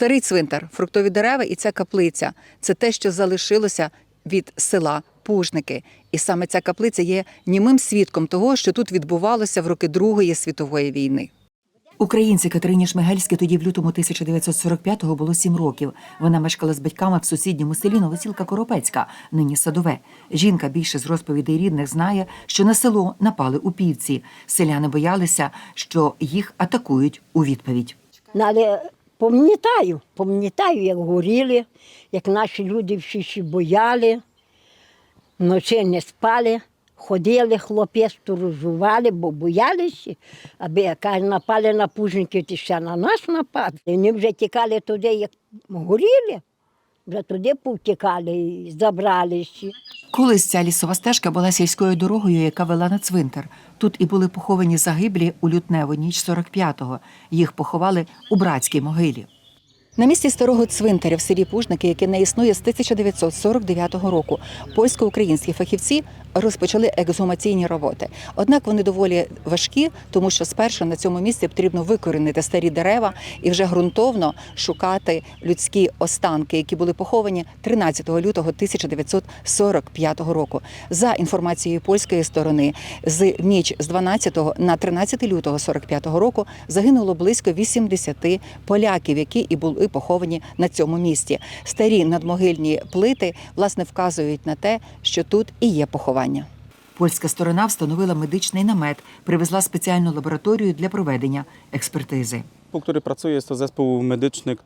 Старий цвинтар, фруктові дерева і ця каплиця це те, що залишилося від села Пужники. І саме ця каплиця є німим свідком того, що тут відбувалося в роки Другої світової війни. Українці Катерині Шмигельській тоді в лютому 1945-го було сім років. Вона мешкала з батьками в сусідньому селі Новосілка Коропецька, нині садове. Жінка більше з розповідей рідних знає, що на село напали у півці. Селяни боялися, що їх атакують у відповідь. Ну, Але пам'ятаю, пам'ятаю, як горіли, як наші люди всі ще бояли, вночі не спали, ходили, хлопці сторожували, бо боялися, аби яка напали на пужників, то ще на нас напали. І Вони вже тікали туди, як горіли, вже туди повтікали і забралися. Колись ця лісова стежка була сільською дорогою, яка вела на цвинтар. Тут і були поховані загиблі у лютневу ніч 45-го. Їх поховали у братській могилі. На місці старого цвинтаря в селі Пужники, яке не існує з 1949 року, польсько-українські фахівці розпочали ексгумаційні роботи. Однак вони доволі важкі, тому що спершу на цьому місці потрібно викорінити старі дерева і вже ґрунтовно шукати людські останки, які були поховані 13 лютого 1945 року. За інформацією польської сторони, з ніч з 12 на 13 лютого 45 року загинуло близько 80 поляків, які і були поховані на цьому місці. Старі надмогильні плити власне вказують на те, що тут і є поховання. Польська сторона встановила медичний намет, привезла спеціальну лабораторію для проведення експертизи. Zespół, który pracuje, jest to zespół medyczny,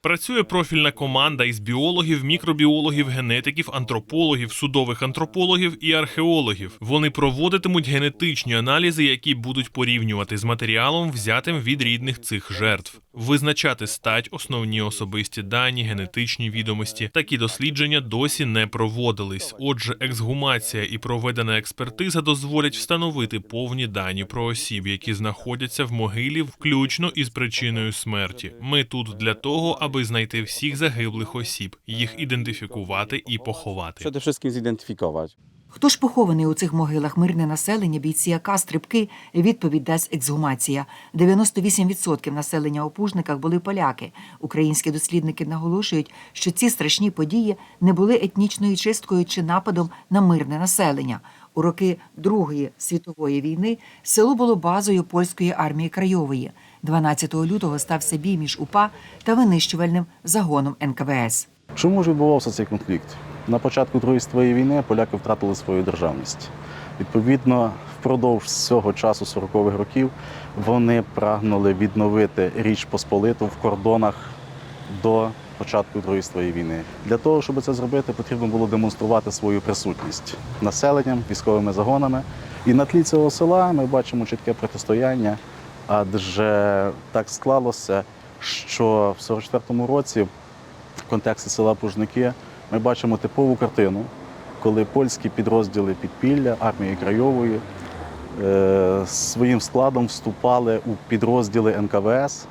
Працює профільна команда із біологів, мікробіологів, генетиків, антропологів, судових антропологів і археологів. Вони проводитимуть генетичні аналізи, які будуть порівнювати з матеріалом, взятим від рідних цих жертв, визначати стать, основні особисті дані, генетичні відомості. Такі дослідження досі не проводились. Отже, ексгумація і проведена експертиза дозволять встановити повні дані про осіб, які знаходяться в могилі, включно із причиною смерті. Ми тут для того, аби знайти всіх загиблих осіб, їх ідентифікувати і поховати. przede wszystkim zidentyfikować. Хто ж похований у цих могилах мирне населення, бійці АК, стрибки? Відповідь дасть ексгумація. 98% населення у Пужниках були поляки. Українські дослідники наголошують, що ці страшні події не були етнічною чисткою чи нападом на мирне населення. У роки Другої світової війни село було базою польської армії Крайової. 12 лютого стався бій між УПА та винищувальним загоном НКВС. Чому ж відбувався цей конфлікт? На початку Другої світової війни поляки втратили свою державність. Відповідно, впродовж цього часу 40-х років вони прагнули відновити Річ Посполиту в кордонах до початку Другої світової війни. Для того, щоб це зробити, потрібно було демонструвати свою присутність населенням, військовими загонами. І на тлі цього села ми бачимо чітке протистояння, адже так склалося, що в 44-му році в контексті села Пужники ми бачимо типову картину, коли польські підрозділи підпілля армії Крайової е, своїм складом вступали у підрозділи НКВС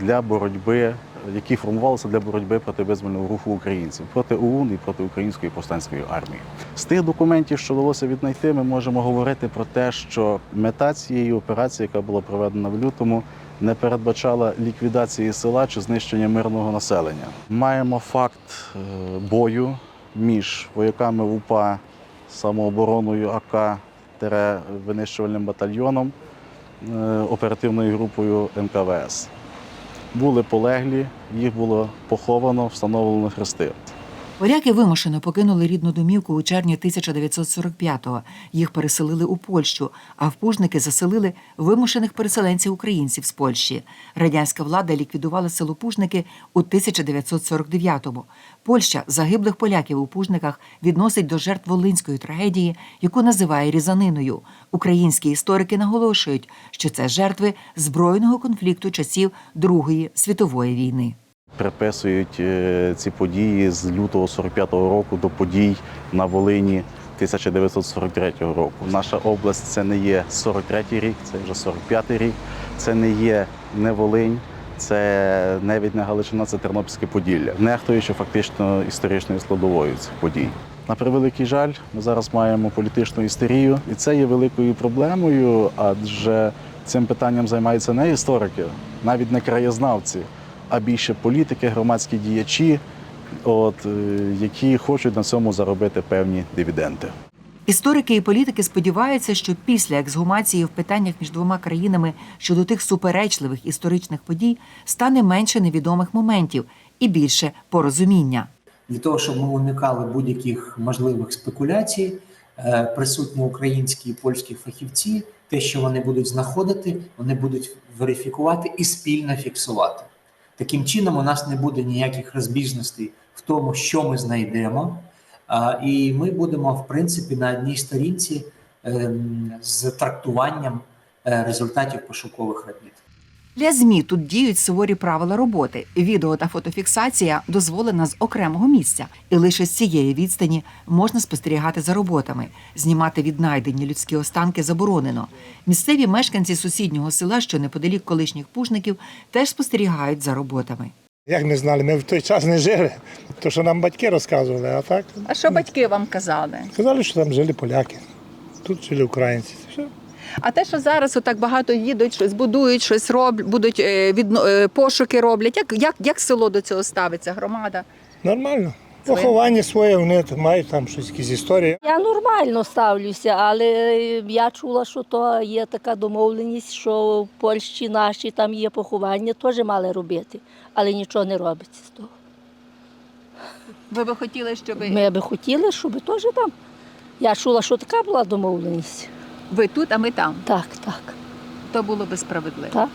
для боротьби, які формувалися для боротьби проти визвольного руху українців, проти ОУН і проти української повстанської армії. З тих документів, що вдалося віднайти, ми можемо говорити про те, що мета цієї операції, яка була проведена в лютому, не передбачала ліквідації села чи знищення мирного населення. Маємо факт е, бою між вояками УПА, самообороною АК винищувальним батальйоном, е, оперативною групою НКВС. Були полеглі, їх було поховано, встановлено хрести. Поляки вимушено покинули рідну домівку у червні 1945-го. Їх переселили у Польщу, а в Пужники заселили вимушених переселенців українців з Польщі. Радянська влада ліквідувала село Пужники у 1949-му. Польща загиблих поляків у Пужниках відносить до жертв Волинської трагедії, яку називає різаниною. Українські історики наголошують, що це жертви збройного конфлікту часів Другої світової війни. Приписують е, ці події з лютого 45-го року до подій на Волині 1943 року. Наша область це не є 43-й рік, це вже 45-й рік. Це не є не Волинь, це навіть не Галичина, це Тернопільське Поділля, нехтуючи фактично історичною складовою цих подій. На превеликий жаль, ми зараз маємо політичну істерію, і це є великою проблемою, адже цим питанням займаються не історики, навіть не краєзнавці а більше політики, громадські діячі, от, е, які хочуть на цьому заробити певні дивіденди. Історики і політики сподіваються, що після ексгумації в питаннях між двома країнами щодо тих суперечливих історичних подій стане менше невідомих моментів і більше порозуміння. для того, щоб ми уникали будь-яких можливих спекуляцій, е, присутні українські і польські фахівці, те, що вони будуть знаходити, вони будуть верифікувати і спільно фіксувати. Таким чином, у нас не буде ніяких розбіжностей в тому, що ми знайдемо, і ми будемо, в принципі, на одній сторінці ем, з трактуванням е, результатів пошукових робіт. Для ЗМІ тут діють суворі правила роботи. Відео та фотофіксація дозволена з окремого місця, і лише з цієї відстані можна спостерігати за роботами. Знімати віднайдені людські останки заборонено. Місцеві мешканці сусіднього села, що неподалік колишніх пужників, теж спостерігають за роботами. Як не знали, ми в той час не жили, то що нам батьки розказували, а так А що батьки вам казали? казали, що там жили поляки, тут жили українці. Все. А те, що зараз отак багато їдуть, щось будують, щось роблять, будуть е, відно- е, пошуки роблять. Як, як, як село до цього ставиться, громада? Нормально. Поховання своє, вони там мають там щось якісь історії. Я нормально ставлюся, але я чула, що то є така домовленість, що в Польщі наші там є поховання, теж мали робити, але нічого не робиться з того. Ви би хотіли, щоб Ми би хотіли, щоб теж там. Я чула, що така була домовленість. Ви тут, а ми там. Так, так, То було би справедливо. так.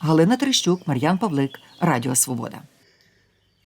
Галина Трещук, Мар'ян Павлик, Радіо Свобода.